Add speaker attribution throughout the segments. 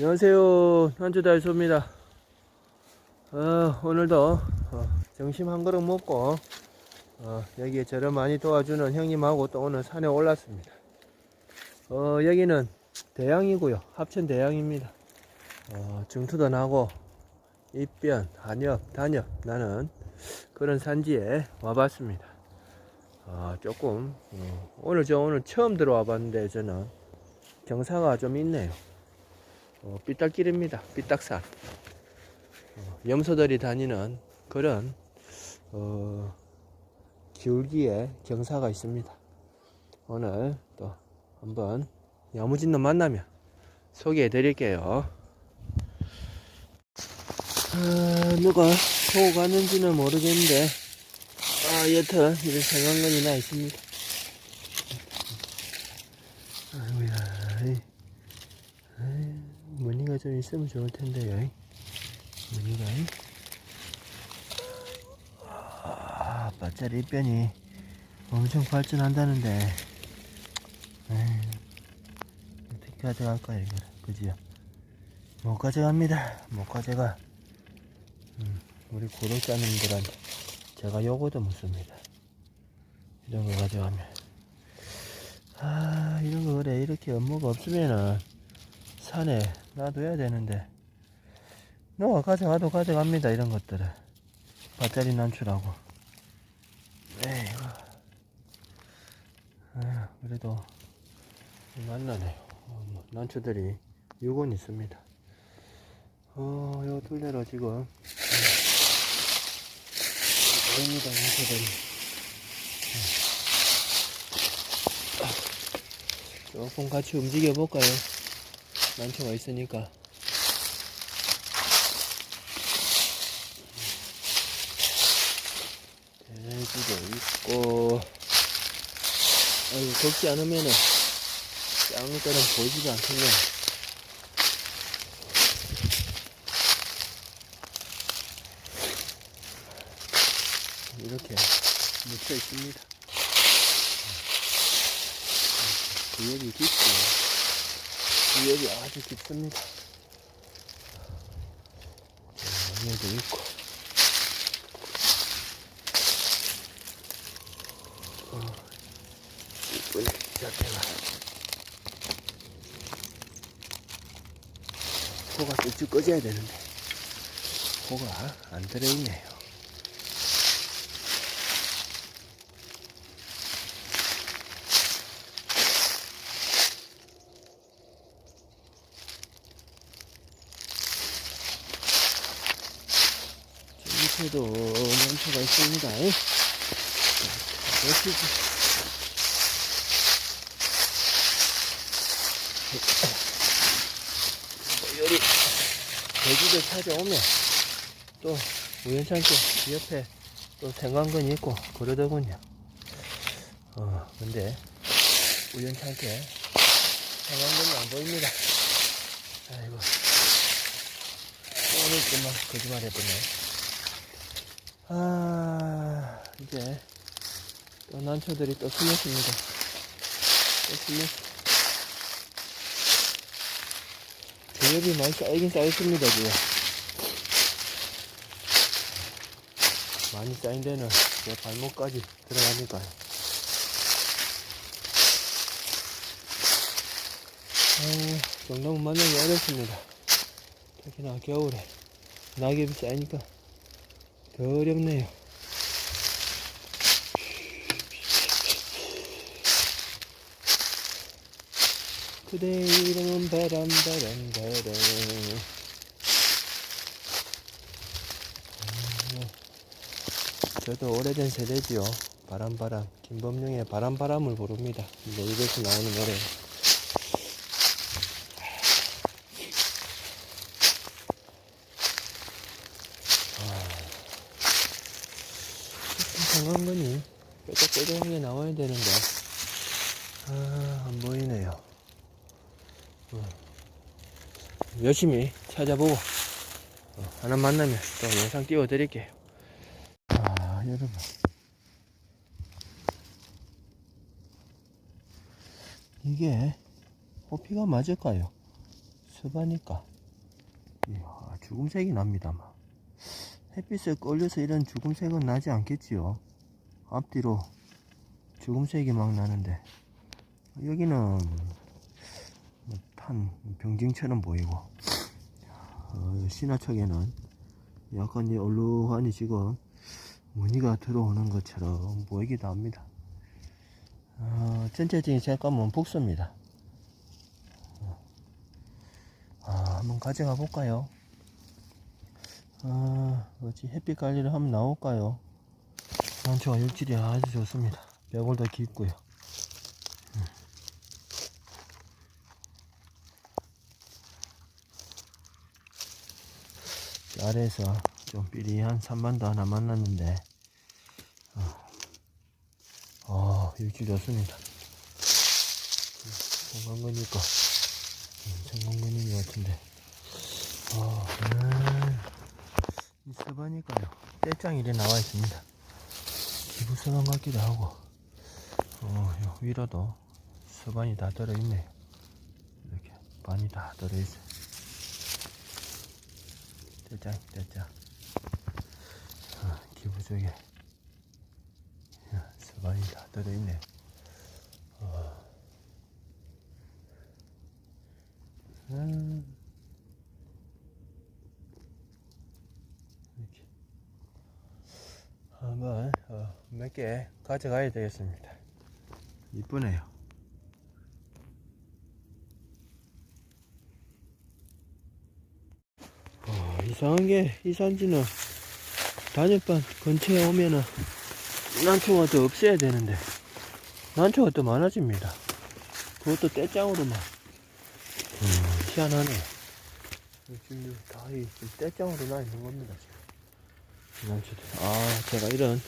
Speaker 1: 안녕하세요. 한주달소입니다. 어, 오늘도 어, 점심 한 그릇 먹고 어, 여기에 저를 많이 도와주는 형님하고 또 오늘 산에 올랐습니다. 어, 여기는 대양이고요. 합천 대양입니다. 어, 중투도 나고 입변, 한엽, 단엽 나는 그런 산지에 와봤습니다. 어, 조금 어, 오늘 저 오늘 처음 들어와 봤는데 저는 경사가 좀 있네요. 어, 삐딱길입니다. 삐딱산. 어, 염소들이 다니는 그런 어, 기울기에 경사가 있습니다. 오늘 또 한번 야무진 놈 만나면 소개해 드릴게요. 아, 누가 보고 가는지는 모르겠는데 아, 여튼 이런 생각건이 나 있습니다. 아이고야. 이. 아이, 무늬가 좀 있으면 좋을 텐데요. 무늬가. 아, 바짜리 입변이 엄청 발전한다는데. 에이, 어떻게 가져갈까요, 이거? 그지요? 못 가져갑니다. 못 가져가. 음, 우리 구독자님들한테 제가 요거도 묻습니다. 이런 거 가져가면. 아, 이런 거 그래. 이렇게 업무가 없으면은 산에 놔둬야 되는데. 너가 가져가도 가져갑니다. 이런 것들을. 밭자리 난출하고. 에이구. 아, 그래도 만나네요. 어, 뭐, 난초들이 6원 있습니다. 어, 요 둘레로 지금. 보입니다, 난초들이. 조금 같이 움직여 볼까요? 난초가 있으니까. 돼지도 있고, 아이고, 걷지 않으면은, 짱들은 보이지도 않겠네. 이렇게 묻혀 있습니다. 구역이 깊고, 구역이 아주 깊습니다. 자, 여기도 있고. 어, 이쁘네, 자태가. 호가 쭉쭉 꺼져야 되는데, 호가 안 들어있네요. 저 밑에도 난초가 있습니다. 여기 돼지들 찾아오면 또 우연찮게 이 옆에 또 생강근이 있고 그러더군요. 어, 근데 우연찮게 생강근이 안 보입니다. 아이고. 오늘 좀만 거짓말 해보네. 아, 이제 또 난초들이 또 숨었습니다. 또 숨었 대엽이 많이 쌓이긴 쌓였습니다, 지금. 많이 쌓인 데는 제 발목까지 들어가니까요. 아유, 정답은 만나기 어렵습니다. 특히나 겨울에 낙엽이 쌓이니까 더 어렵네요. 그대 이름은 바람 바람 바람. 음, 저도 오래된 세대지요. 바람 바람. 김범용의 바람 바람을 부릅니다. 근데 입에서 나오는 노래 상관건이 뾰족뾰족하게 나와야 되는데. 아, 안 보이네요. 어. 열심히 찾아보고 어, 하나 만나면 또 영상 띄워 드릴게요. 아 여러분. 이게 호피가 맞을까요? 서바니까. 이야 죽음색이 납니다 막. 햇빛에 걸려서 이런 죽음색은 나지 않겠지요 앞뒤로 죽음색이 막 나는데 여기는 뭐탄 병징처럼 보이고 어, 신화척에는 약간 이 얼룩하니 지금 무늬가 들어오는 것처럼 보이기도 합니다. 어, 전체적인 색감은 북수입니다. 아, 한번 가져가 볼까요? 아, 어찌 햇빛 관리를 하면 나올까요? 난초가 육질이 아주 좋습니다. 벽골도 깊고요. 음. 아래에서 좀 삐리한 산반도 하나 만났는데, 어, 어 육질 좋습니다. 성광근이니까, 성광근인 것 같은데, 어, 음, 이 서바니까요. 떼짱 이래 나와 있습니다. 기부서방 같기도 하고, 어, 요 위로도 서반이 다 들어있네요. 이렇게 반이 다 들어있어요. 떼짱, 떼짱. 어, 기부 쪽에 야, 서반이 다 들어있네. 어. 음. 이렇게. 한번 개 가져가야 되겠습니다. 이쁘네요. 어, 이상한 게 이 산지는 단엽반 근처에 오면은 난초가 더 없어야 되는데 난초가 더 많아집니다. 그것도 떼짱으로만 음, 희한하네. 지금 다이 떼짱으로 나 있는 겁니다. 지금. 난초들. 아, 제가 이런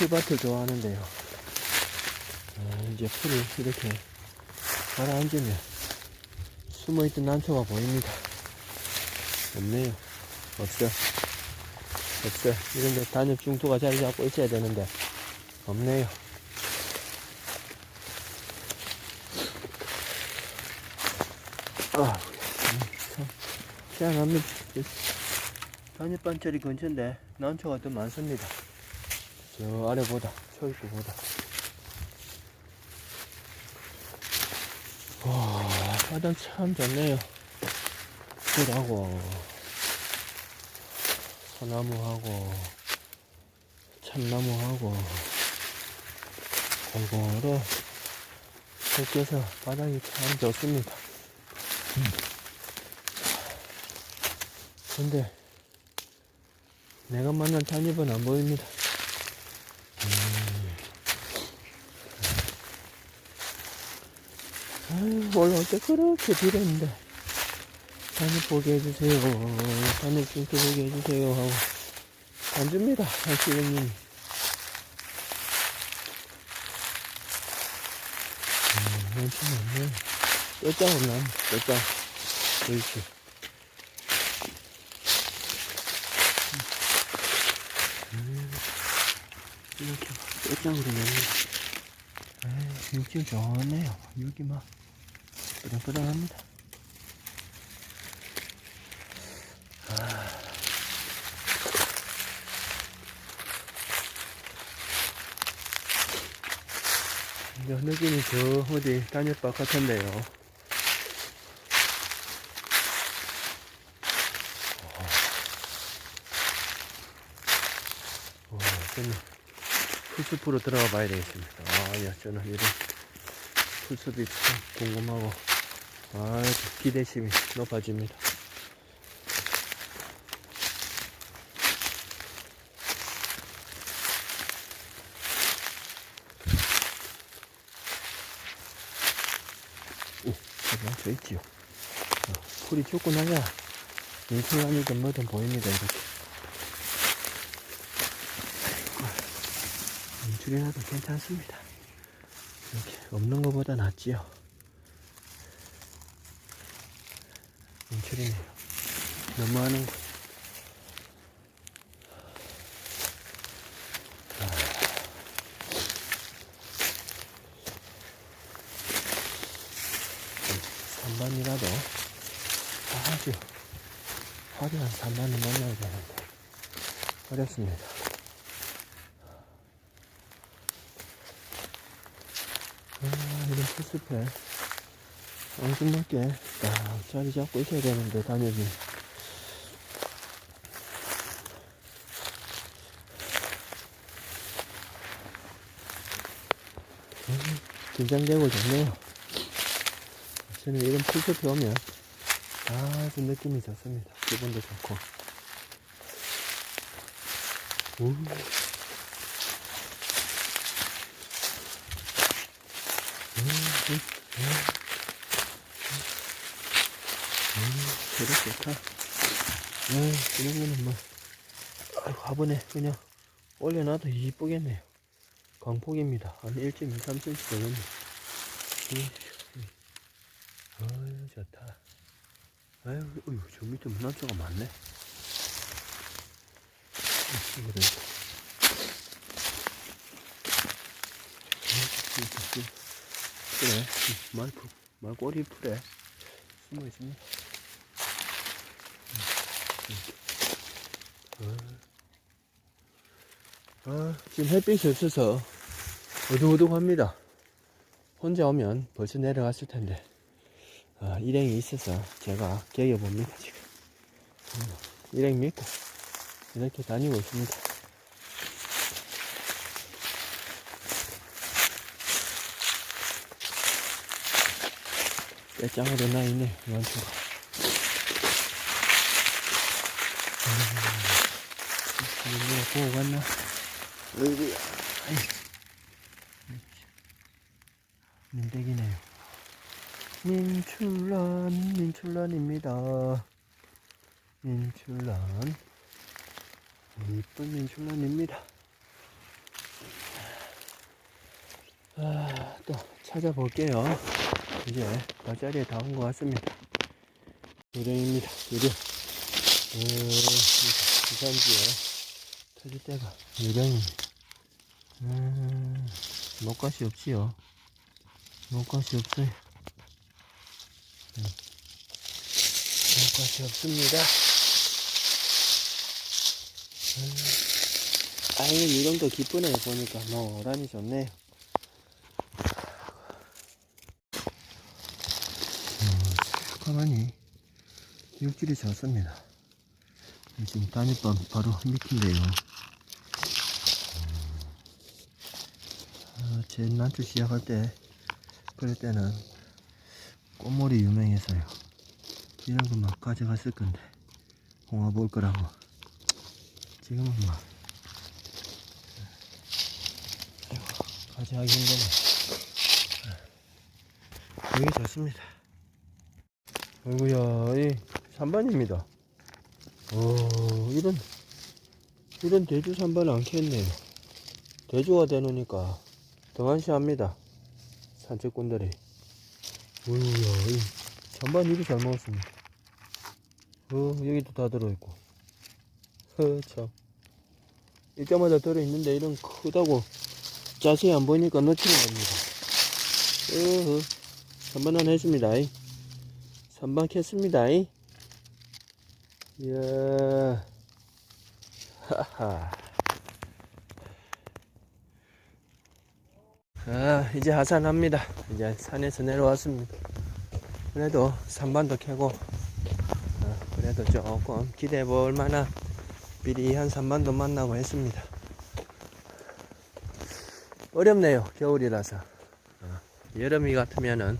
Speaker 1: 풀밭을 좋아하는데요. 아, 이제 풀이 이렇게 가라앉으면 숨어있던 난초가 보입니다. 없네요. 없어. 없어. 이런데 단엽 중투가 자리 잡고 있어야 되는데 없네요. 아, 음, 참 희한합니다. 단엽 반철이 근처인데 난초가 더 많습니다. 저 아래 보다 초입구보다. 와, 바닥 참 좋네요. 풀하고 소나무하고 참나무하고 골고루 섞여서 바닥이 참 좋습니다. 음. 근데 내가 만난 단입은 안 보입니다. 음. 아유, 올라올 때 그렇게 비렸는데. 단입 보게 해주세요. 단입 좀 보게 해주세요. 하고. 안 줍니다. 한시경님. 음, 멘트 없네. 뼈짱 없나? 뼈짱. 그렇지. 음, 에이, 육질 좋네요. 여기 막, 끄덕끄덕합니다. 이제 느낌이 저 어디 단열박 같은데요. 와, 저는 풀 숲으로 들어가 봐야 되겠습니다. 아, 야, 저는 이런 풀숲이 참 궁금하고, 아, 기대심이 높아집니다. 오, 저기 저 있지요. 어, 풀이 죽고 나야 인생아니든 뭐든 보입니다, 이렇게. 인출이라도 괜찮습니다. 이렇게 없는 것보다 낫지요. 인출이네요. 너무하는 거. 산반이라도 아주 화려한 산만을 만나야 되는데 어렵습니다. 아, 이런 풀숲에 엉뚱맞게 딱 자리 잡고 있어야 되는데 단역이 음, 긴장되고 좋네요. 저는 이런 풀숲에 오면 아주 느낌이 좋습니다. 기분도 좋고. 우. 음, 음, 음. 음, 이런 거는 뭐, 아이고, 화분에 그냥 올려놔도 이쁘겠네요. 광폭입니다. 한 1.2, 3cm 되겠네. 음, 아유, 좋다. 아유, 어휴, 저 밑에 문난초가 많네. 친구들. 그래, 말, 말 꼬리 풀에 숨어 있습니다. 아, 아, 지금 햇빛이 없어서 어두어두합니다. 혼자 오면 벌써 내려갔을 텐데. 아, 일행이 있어서 제가 개겨봅니다, 지금. 음, 일행 믿고 이렇게 다니고 있습니다. 나있네, 원초가. 음. 민출란, 민출란입니다. 민출란. 이쁜 민출란입니다. 아, 또 찾아볼게요. 이제 별자리에 다 온 것 같습니다. 요령입니다. 요령. 음, 부산지에 터질 때가 요령입니다. 음, 목가시 없지요. 목가시 없어요. 목가시 없습니다. 음, 아유, 요령도 기쁘네요. 보니까 노란이 좋네요. 가만히 육질이 좋습니다. 지금 단일밤 바로 밑인데요. 아, 제 난초 시작할 때 그럴 때는 꽃물이 유명해서요. 이런 거 막 가져갔을 건데 홍화 볼 거라고 지금은 막 가져가기 힘드네. 여기 좋습니다. 아이고야, 이 산반입니다. 어, 이런, 이런 대주 산반을 안 캤네요. 대주가 되놓으니까 등한시합니다. 산책꾼들이. 어이구야, 이 산반 이리 잘 먹었습니다. 어, 여기도 다 들어있고. 허, 참. 이때마다 들어있는데 이런 크다고 자세히 안 보이니까 놓치는 겁니다. 어허, 산반 하나 했습니다. 이. 선반 켰습니다. 이. 이야. 하하. 아, 이제 하산합니다. 이제 산에서 내려왔습니다. 그래도 산반도 캐고, 어, 그래도 조금 기대해 볼 만한 비리한 산반도 만나고 했습니다. 어렵네요. 겨울이라서. 어, 여름이 같으면은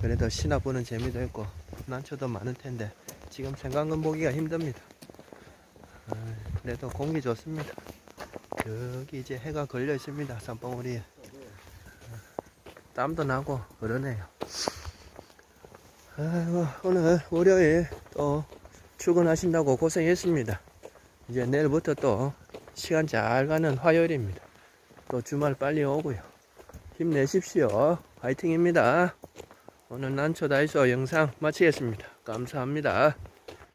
Speaker 1: 그래도 신화 보는 재미도 있고 난초도 많을 텐데 지금 생강근 보기가 힘듭니다. 아, 그래도 공기 좋습니다. 여기 이제 해가 걸려 있습니다. 산봉우리에 아, 땀도 나고 그러네요. 아이고, 오늘 월요일 또 출근하신다고 고생했습니다. 이제 내일부터 또 시간 잘 가는 화요일입니다. 또 주말 빨리 오고요. 힘내십시오. 화이팅입니다. 오늘 난초 다이소 영상 마치겠습니다. 감사합니다.